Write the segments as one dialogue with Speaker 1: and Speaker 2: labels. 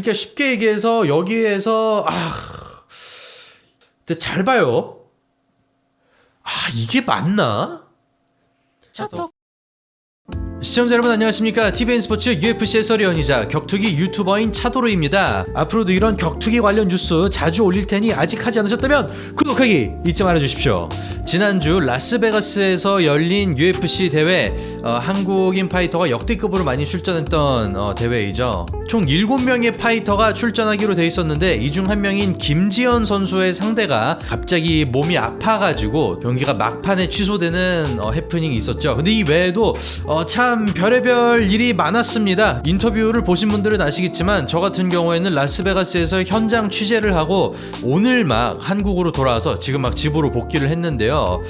Speaker 1: 그러니까 쉽게 얘기해서 여기에서 아 근데 잘 봐요. 아 이게 맞나? 시청자 여러분 안녕하십니까? TVN 스포츠 UFC 해설위원이자 격투기 유튜버인 차도로입니다. 앞으로도 이런 격투기 관련 뉴스 자주 올릴 테니 아직 하지 않으셨다면 구독하기 잊지 말아 주십시오. 지난주 라스베가스에서 열린 UFC 대회 어, 한국인 파이터가 역대급으로 많이 출전했던 어, 대회이죠. 총 7명의 파이터가 출전하기로 돼 있었는데 이 중 한 명인 김지현 선수의 상대가 갑자기 몸이 아파가지고 경기가 막판에 취소되는 어, 해프닝이 있었죠. 근데 이 외에도 어, 참 별의별 일이 많았습니다. 인터뷰를 보신 분들은 아시겠지만 저 같은 경우에는 라스베가스에서 현장 취재를 하고 오늘 막 한국으로 돌아와서 지금 막 집으로 복귀를 했는데요.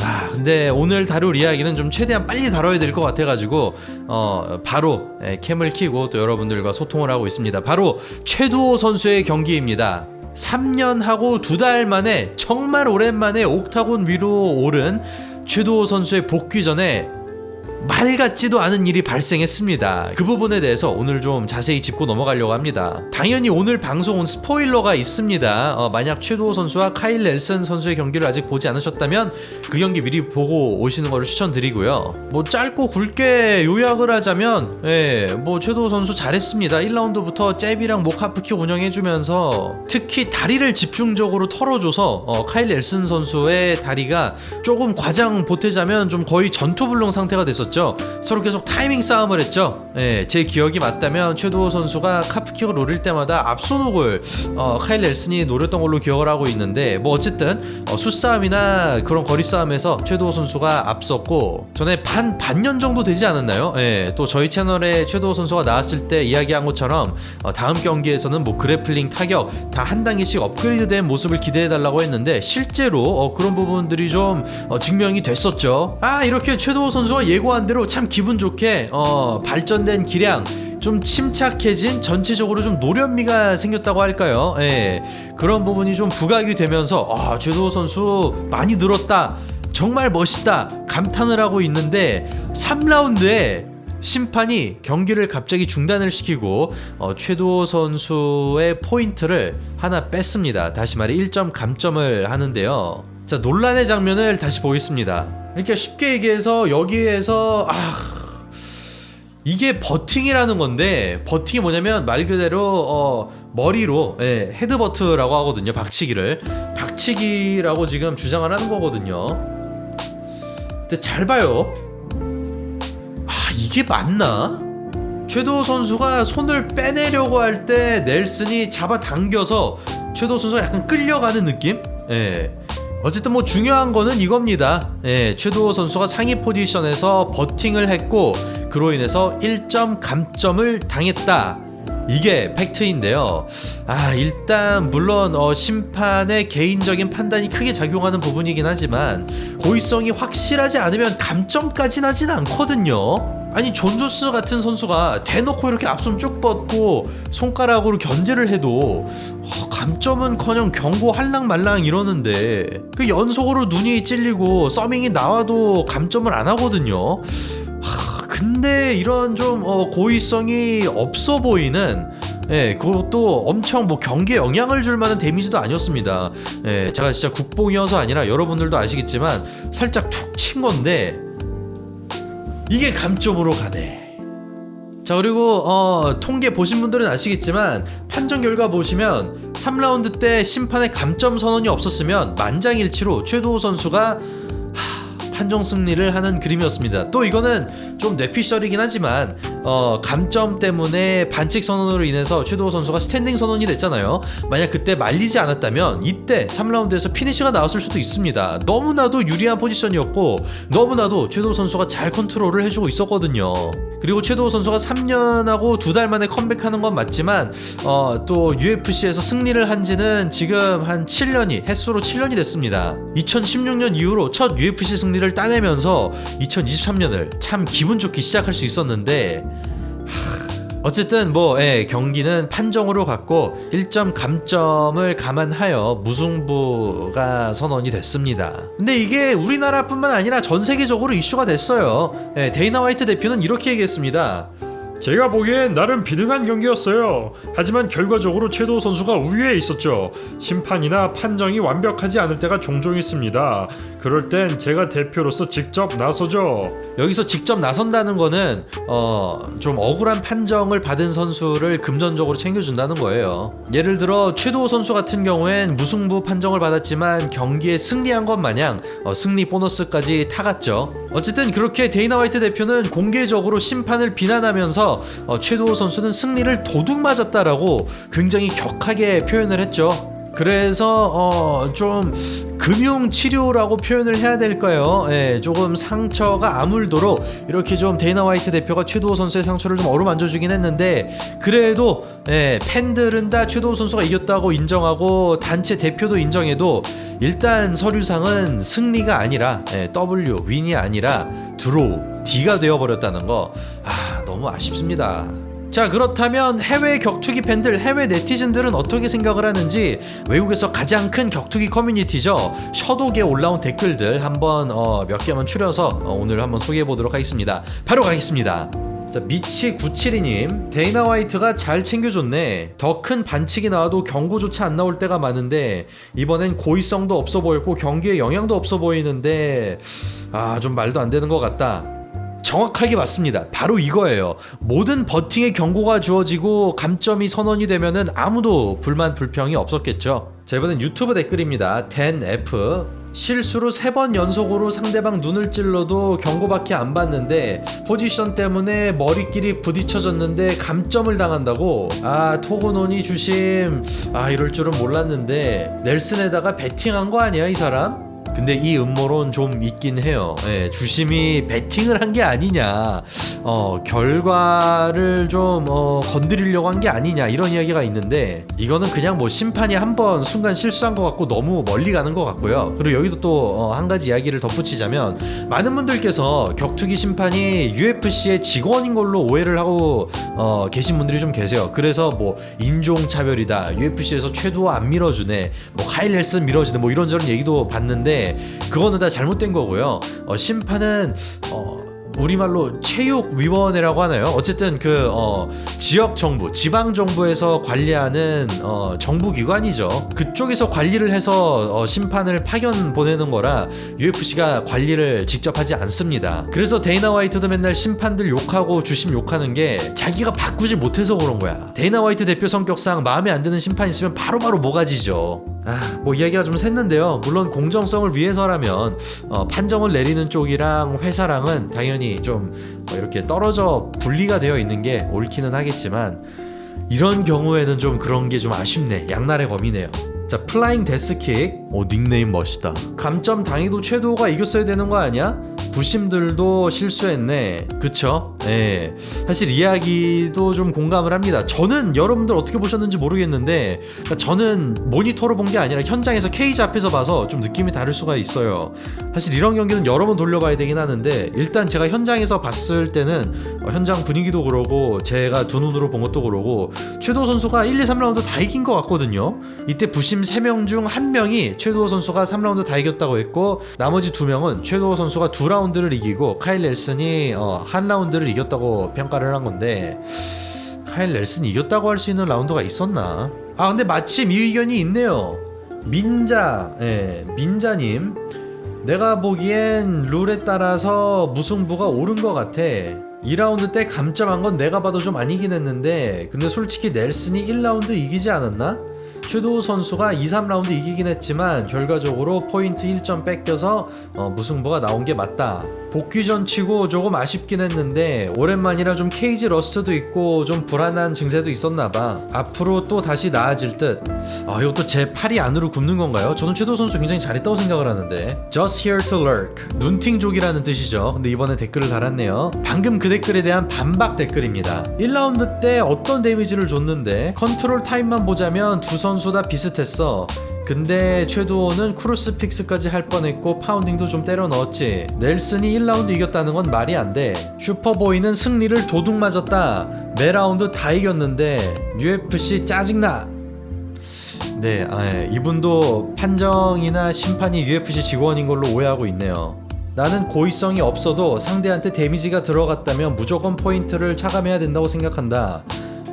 Speaker 1: 아 근데 오늘 다룰 이야기는 좀 최대한 빨리 다뤄야 될 것 같아가지고 어 바로 예, 캠을 켜고 또 여러분들과 소통을 하고 있습니다. 바로 최두호 선수의 경기입니다. 3년 하고 두 달 만에 정말 오랜만에 옥타곤 위로 오른 최도호 선수의 복귀 전에 말 같지도 않은 일이 발생했습니다. 그 부분에 대해서 오늘 좀 자세히 짚고 넘어가려고 합니다. 당연히 오늘 방송은 스포일러가 있습니다. 어, 만약 최도호 선수와 카일 넬슨 선수의 경기를 아직 보지 않으셨다면 그 경기 미리 보고 오시는 것을 추천드리고요. 뭐 짧고 굵게 요약을 하자면, 예, 뭐 최도호 선수 잘했습니다. 1라운드부터 잽이랑 목하프킥 운영해주면서 특히 다리를 집중적으로 털어줘서 어, 카일 넬슨 선수의 다리가 조금 과장 보태자면 좀 거의 전투불능 상태가 됐었죠. 서로 계속 타이밍 싸움을 했죠. 예, 제 기억이 맞다면 최도호 선수가 카프킥을 노릴 때마다 앞손목을 어, 카일 넬슨이 노렸던 걸로 기억을 하고 있는데 뭐 어쨌든 어, 수싸움이나 그런 거리 싸움에서 최도호 선수가 앞섰고 전에 반 반년 정도 되지 않았나요? 예, 또 저희 채널에 최도호 선수가 나왔을 때 이야기한 것처럼 어, 다음 경기에서는 뭐 그래플링 타격 다 한 단계씩 업그레이드된 모습을 기대해 달라고 했는데 실제로 어, 그런 부분들이 좀 어, 증명이 됐었죠. 아 이렇게 최도호 선수가 예고한 대로 참 기분 좋게 어, 발전된 기량 좀 침착해진 전체적으로 좀 노련미가 생겼다고 할까요? 예. 그런 부분이 좀 부각이 되면서 아, 최도호 선수 많이 늘었다. 정말 멋있다. 감탄을 하고 있는데 3라운드에 심판이 경기를 갑자기 중단을 시키고 어, 최도호 선수의 포인트를 하나 뺐습니다. 다시 말해 1점 감점을 하는데요. 자 논란의 장면을 다시 보겠습니다. 그러니까 쉽게 얘기해서 여기에서 아 이게 버팅이라는 건데 버팅이 뭐냐면 말 그대로 어, 머리로 예, 헤드버트라고 하거든요 박치기를 박치기라고 지금 주장을 하는 거거든요. 근데 잘 봐요. 아 이게 맞나? 최도 선수가 손을 빼내려고 할 때 넬슨이 잡아 당겨서 최도 선수가 약간 끌려가는 느낌? 예. 어쨌든 뭐 중요한 거는 이겁니다. 예, 최도 선수가 상위 포지션에서 버팅을 했고 그로 인해서 1점 감점을 당했다. 이게 팩트인데요. 아, 일단 물론 어, 심판의 개인적인 판단이 크게 작용하는 부분이긴 하지만 고의성이 확실하지 않으면 감점까지 나진 않거든요. 아니 존 존스 같은 선수가 대놓고 이렇게 앞손 쭉 뻗고 손가락으로 견제를 해도 어, 감점은커녕 경고 할랑말랑 이러는데 그 연속으로 눈이 찔리고 서밍이 나와도 감점을 안 하거든요. 하, 근데 이런 좀 어, 고의성이 없어 보이는 예, 그것도 엄청 뭐 경기에 영향을 줄 만한 데미지도 아니었습니다. 예, 제가 진짜 국뽕이어서 아니라 여러분들도 아시겠지만 살짝 툭 친 건데 이게 감점으로 가네. 자 그리고 어, 통계 보신 분들은 아시겠지만 판정 결과 보시면 3라운드 때 심판의 감점 선언이 없었으면 만장일치로 최도호 선수가 하, 판정 승리를 하는 그림이었습니다. 또 이거는 좀 뇌피셜이긴 하지만 어, 감점 때문에 반칙 선언으로 인해서 최도호 선수가 스탠딩 선언이 됐잖아요. 만약 그때 말리지 않았다면 이때 3라운드에서 피니시가 나왔을 수도 있습니다. 너무나도 유리한 포지션이었고 너무나도 최도호 선수가 잘 컨트롤을 해주고 있었거든요. 그리고 최도호 선수가 3년하고 두 달 만에 컴백하는 건 맞지만 어, 또 UFC에서 승리를 한 지는 지금 한 7년이 횟수로 7년이 됐습니다. 2016년 이후로 첫 UFC 승리를 따내면서 2023년을 참 기분 좋게 시작할 수 있었는데 어쨌든 뭐 예, 경기는 판정으로 갔고 1점 감점을 감안하여 무승부가 선언이 됐습니다. 근데 이게 우리나라뿐만 아니라 전 세계적으로 이슈가 됐어요. 예, 데이나 화이트 대표는 이렇게 얘기했습니다.
Speaker 2: 제가 보기엔 나름 비등한 경기였어요. 하지만 결과적으로 최도호 선수가 우위에 있었죠. 심판이나 판정이 완벽하지 않을 때가 종종 있습니다. 그럴 땐 제가 대표로서 직접 나서죠.
Speaker 1: 여기서 직접 나선다는 거는 어, 좀 억울한 판정을 받은 선수를 금전적으로 챙겨준다는 거예요. 예를 들어 최도호 선수 같은 경우엔 무승부 판정을 받았지만 경기에 승리한 것 마냥 어, 승리 보너스까지 타갔죠. 어쨌든 그렇게 데이나 화이트 대표는 공개적으로 심판을 비난하면서 어, 최도호 선수는 승리를 도둑 맞았다라고 굉장히 격하게 표현을 했죠. 그래서 어, 좀 금융 치료라고 표현을 해야 될까요? 예, 조금 상처가 아물도록 이렇게 좀 데이나 화이트 대표가 최도호 선수의 상처를 좀 어루만져 주긴 했는데 그래도 예, 팬들은 다 최도호 선수가 이겼다고 인정하고 단체 대표도 인정해도 일단 서류상은 승리가 아니라 예, W 윈이 아니라 드로우 D가 되어 버렸다는 거 아, 너무 아쉽습니다. 자 그렇다면 해외 격투기 팬들 해외 네티즌들은 어떻게 생각을 하는지 외국에서 가장 큰 격투기 커뮤니티죠. 셔독에 올라온 댓글들 한번 어, 몇 개만 추려서 어, 오늘 한번 소개해 보도록 하겠습니다. 바로 가겠습니다. 자 미치 972님. 데이나 화이트가 잘 챙겨줬네. 더 큰 반칙이 나와도 경고조차 안 나올 때가 많은데 이번엔 고의성도 없어 보였고 경기에 영향도 없어 보이는데 아 좀 말도 안 되는 것 같다 정확하게 맞습니다. 바로 이거예요. 모든 버팅에 경고가 주어지고 감점이 선언이 되면은 아무도 불만 불평이 없었겠죠. 자 이번엔 유튜브 댓글입니다. 10F 실수로 세 번 연속으로 상대방 눈을 찔러도 경고밖에 안 받는데 포지션 때문에 머리끼리 부딪혀졌는데 감점을 당한다고 아 토고노니 주심 아 이럴 줄은 몰랐는데 넬슨에다가 베팅한 거 아니야 이 사람? 근데 이 음모론 좀 있긴 해요. 예, 주심이 베팅을 한 게 아니냐, 어, 결과를 좀 어, 건드리려고 한 게 아니냐 이런 이야기가 있는데 이거는 그냥 뭐 심판이 한 번 순간 실수한 것 같고 너무 멀리 가는 것 같고요. 그리고 여기도 또 어, 한 가지 이야기를 덧붙이자면 많은 분들께서 격투기 심판이 UFC의 직원인 걸로 오해를 하고 어, 계신 분들이 좀 계세요. 그래서 뭐 인종 차별이다, UFC에서 최도 안 밀어주네, 뭐 하이렐슨 밀어주네, 뭐 이런저런 얘기도 봤는데 그거는 다 잘못된 거고요. 어, 심판은 어, 우리말로 체육위원회라고 하나요? 어쨌든 그 어, 지역 정부, 지방 정부에서 관리하는 어, 정부 기관이죠. 그쪽에서 관리를 해서 어, 심판을 파견 보내는 거라 UFC가 관리를 직접 하지 않습니다. 그래서 데이나 화이트도 맨날 심판들 욕하고 주심 욕하는 게 자기가 바꾸지 못해서 그런 거야. 데이나 화이트 대표 성격상 마음에 안 드는 심판 있으면 바로바로 모가지죠. 아, 뭐 이야기가 좀 샜는데요. 물론 공정성을 위해서라면 어, 판정을 내리는 쪽이랑 회사랑은 당연히 좀 어, 이렇게 떨어져 분리가 되어 있는 게 옳기는 하겠지만 이런 경우에는 좀 그런 게 좀 아쉽네. 양날의 검이네요. 자, 플라잉 데스킥. 오, 닉네임 멋있다. 감점 당해도 최도가 이겼어야 되는 거 아니야? 부심들도 실수했네. 그쵸? 예. 사실 이야기도 좀 공감을 합니다. 저는 여러분들 어떻게 보셨는지 모르겠는데, 그러니까 저는 모니터로 본 게 아니라 현장에서 케이지 앞에서 봐서 좀 느낌이 다를 수가 있어요. 사실 이런 경기는 여러 번 돌려봐야 되긴 하는데, 일단 제가 현장에서 봤을 때는 어, 현장 분위기도 그러고, 제가 두 눈으로 본 것도 그러고, 최도 선수가 1, 2, 3라운드 다 이긴 것 같거든요. 이때 부심 3명 중 1명이 최도호 선수가 3라운드 다 이겼다고 했고 나머지 2명은 최도호 선수가 2라운드를 이기고 카일 넬슨이 어, 한 라운드를 이겼다고 평가를 한 건데 카일 넬슨이 이겼다고 할 수 있는 라운드가 있었나? 아 근데 마침 이 의견이 있네요. 민자, 예, 민자님. 내가 보기엔 룰에 따라서 무승부가 옳은 것 같아. 2라운드 때 감점한 건 내가 봐도 좀 아니긴 했는데 근데 솔직히 넬슨이 1라운드 이기지 않았나? 슈도 선수가 2, 3라운드 이기긴 했지만 결과적으로 포인트 1점 뺏겨서 어, 무승부가 나온 게 맞다. 복귀전 치고 조금 아쉽긴 했는데 오랜만이라 좀 케이지 러스트도 있고 좀 불안한 증세도 있었나 봐. 앞으로 또 다시 나아질 듯. 아 이것도 제 팔이 안으로 굽는 건가요? 저는 최도 선수 굉장히 잘했다고 생각을 하는데. Just here to lurk. 눈팅족이라는 뜻이죠. 근데 이번에 댓글을 달았네요. 방금 그 댓글에 대한 반박 댓글입니다. 1라운드 때 어떤 데미지를 줬는데 컨트롤 타임만 보자면 두 선수 다 비슷했어. 근데 최도호는 크루스 픽스까지 할 뻔했고 파운딩도 좀 때려 넣었지. 넬슨이 1라운드 이겼다는 건 말이 안 돼. 슈퍼보이는 승리를 도둑 맞았다. 매 라운드 다 이겼는데 UFC 짜증나. 네, 아, 예. 이분도 판정이나 심판이 UFC 직원인 걸로 오해하고 있네요. 나는 고의성이 없어도 상대한테 데미지가 들어갔다면 무조건 포인트를 차감해야 된다고 생각한다.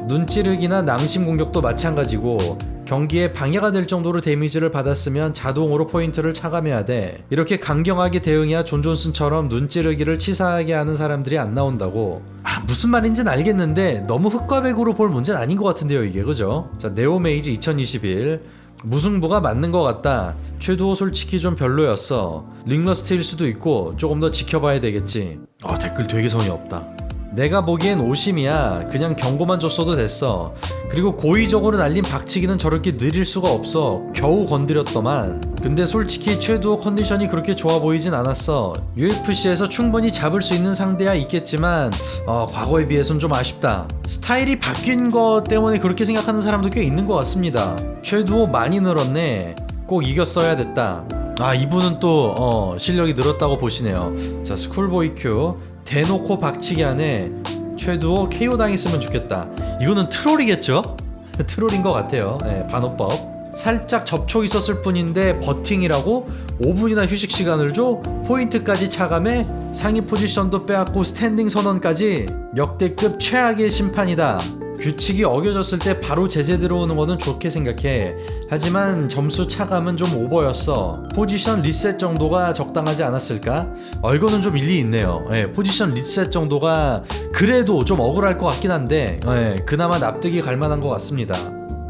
Speaker 1: 눈 찌르기나 낭심 공격도 마찬가지고 경기에 방해가 될 정도로 데미지를 받았으면 자동으로 포인트를 차감해야 돼. 이렇게 강경하게 대응해야 존 존슨처럼 눈 찌르기를 치사하게 하는 사람들이 안 나온다고. 아 무슨 말인지는 알겠는데 너무 흑과 백으로 볼 문제는 아닌 것 같은데요 이게 그죠? 자 네오메이즈 2021 무승부가 맞는 것 같다. 최도호 솔직히 좀 별로였어. 링러스트일 수도 있고 조금 더 지켜봐야 되겠지. 아 댓글 되게 성의 없다. 내가 보기엔 오심이야. 그냥 경고만 줬어도 됐어. 그리고 고의적으로 날린 박치기는 저렇게 느릴 수가 없어. 겨우 건드렸더만. 근데 솔직히 최두호 컨디션이 그렇게 좋아 보이진 않았어. UFC에서 충분히 잡을 수 있는 상대야 있겠지만 어, 과거에 비해선 좀 아쉽다. 스타일이 바뀐 것 때문에 그렇게 생각하는 사람도 꽤 있는 것 같습니다. 최두호 많이 늘었네. 꼭 이겼어야 됐다. 아 이분은 또 어, 실력이 늘었다고 보시네요. 자 스쿨보이 큐 대놓고 박치기 안에 최두호 KO 당했으면 좋겠다. 이거는 트롤이겠죠? 트롤인 것 같아요. 네, 반호법. 살짝 접촉 있었을 뿐인데 버팅이라고 5분이나 휴식 시간을 줘 포인트까지 차감해 상위 포지션도 빼앗고 스탠딩 선언까지 역대급 최악의 심판이다. 규칙이 어겨졌을 때 바로 제재 들어오는 거는 좋게 생각해. 하지만 점수 차감은 좀 오버였어. 포지션 리셋 정도가 적당하지 않았을까? 어, 이거는 좀 일리 있네요. 예, 포지션 리셋 정도가 그래도 좀 억울할 것 같긴 한데, 예, 그나마 납득이 갈 만한 것 같습니다.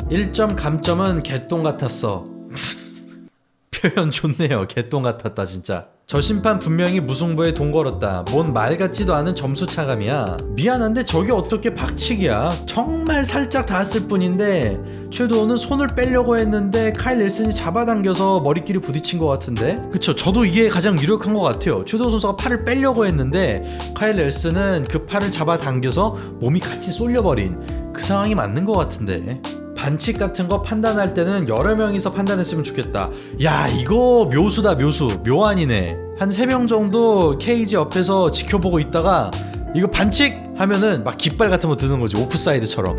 Speaker 1: 1점 감점은 개똥 같았어. 표현 좋네요. 개똥 같았다 진짜. 저 심판 분명히 무승부에 돈 걸었다. 뭔 말 같지도 않은 점수 차감이야. 미안한데 저게 어떻게 박치기야? 정말 살짝 닿았을 뿐인데 최도호는 손을 빼려고 했는데 카일 nel슨이 잡아당겨서 머리끼리 부딪힌 것 같은데. 그쵸? 저도 이게 가장 유력한 것 같아요. 최도호 선수가 팔을 빼려고 했는데 카일 넬슨은 그 팔을 잡아당겨서 몸이 같이 쏠려버린 그 상황이 맞는 것 같은데. 반칙 같은 거 판단할 때는 여러 명이서 판단했으면 좋겠다. 야, 이거 묘수다, 묘수. 묘안이네. 한 세 명 정도 케이지 옆에서 지켜보고 있다가 이거 반칙 하면은 막 깃발 같은 거 드는 거지. 오프사이드처럼.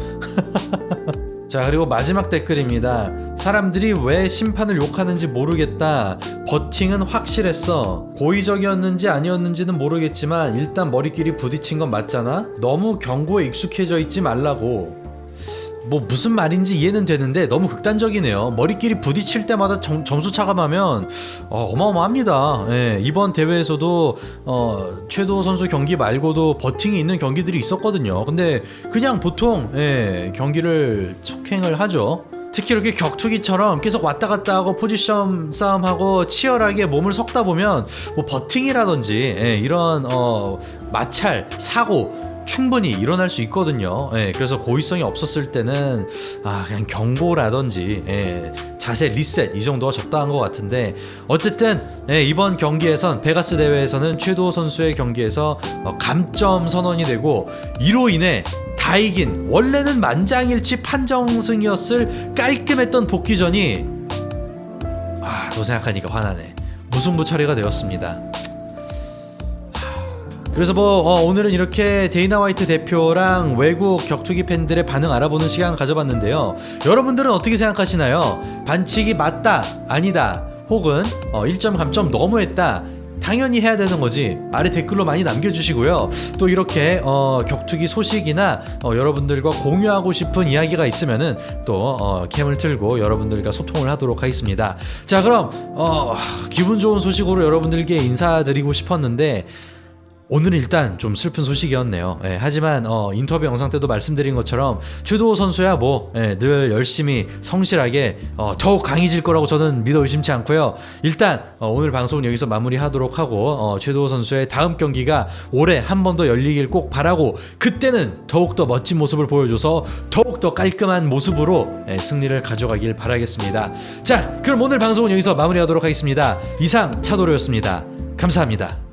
Speaker 1: 자, 그리고 마지막 댓글입니다. 사람들이 왜 심판을 욕하는지 모르겠다. 버팅은 확실했어. 고의적이었는지 아니었는지는 모르겠지만 일단 머리끼리 부딪힌 건 맞잖아. 너무 경고에 익숙해져 있지 말라고. 뭐 무슨 말인지 이해는 되는데 너무 극단적이네요. 머리끼리 부딪힐 때마다 점, 점수 차감하면 어, 어마어마합니다. 예, 이번 대회에서도 어, 최도 선수 경기 말고도 버팅이 있는 경기들이 있었거든요. 근데 그냥 보통 예, 경기를 척행을 하죠. 특히 이렇게 격투기처럼 계속 왔다 갔다 하고 포지션 싸움하고 치열하게 몸을 섞다 보면 뭐 버팅이라든지 예, 이런 어, 마찰 사고 충분히 일어날 수 있거든요. 예, 그래서 고의성이 없었을 때는 아 그냥 경고라든지 예, 자세 리셋 이 정도가 적당한 것 같은데 어쨌든 예, 이번 경기에선 베가스 대회에서는 최도호 선수의 경기에서 어, 감점 선언이 되고 이로 인해 다 이긴 원래는 만장일치 판정승이었을 깔끔했던 복귀전이 아 또 생각하니까 화나네 무승부 처리가 되었습니다. 그래서 뭐 어, 오늘은 이렇게 데이나 화이트 대표랑 외국 격투기 팬들의 반응 알아보는 시간 가져봤는데요. 여러분들은 어떻게 생각하시나요? 반칙이 맞다, 아니다, 혹은 어, 1점 감점 너무했다. 당연히 해야 되는 거지. 아래 댓글로 많이 남겨주시고요. 또 이렇게 어, 격투기 소식이나 어, 여러분들과 공유하고 싶은 이야기가 있으면은 또 어, 캠을 틀고 여러분들과 소통을 하도록 하겠습니다. 자, 그럼 어, 기분 좋은 소식으로 여러분들께 인사드리고 싶었는데. 오늘은 일단 좀 슬픈 소식이었네요. 예, 하지만 어, 인터뷰 영상 때도 말씀드린 것처럼 최도호 선수야 뭐늘 열심히 성실하게 어, 더욱 강해질 거라고 저는 믿어 의심치 않고요. 일단 어, 오늘 방송은 여기서 마무리하도록 하고 어, 최도호 선수의 다음 경기가 올해 한 번 더 열리길 꼭 바라고 그때는 더욱 더 멋진 모습을 보여줘서 더욱 더 깔끔한 모습으로 예, 승리를 가져가길 바라겠습니다. 자, 그럼 오늘 방송은 여기서 마무리하도록 하겠습니다. 이상 차도로였습니다. 감사합니다.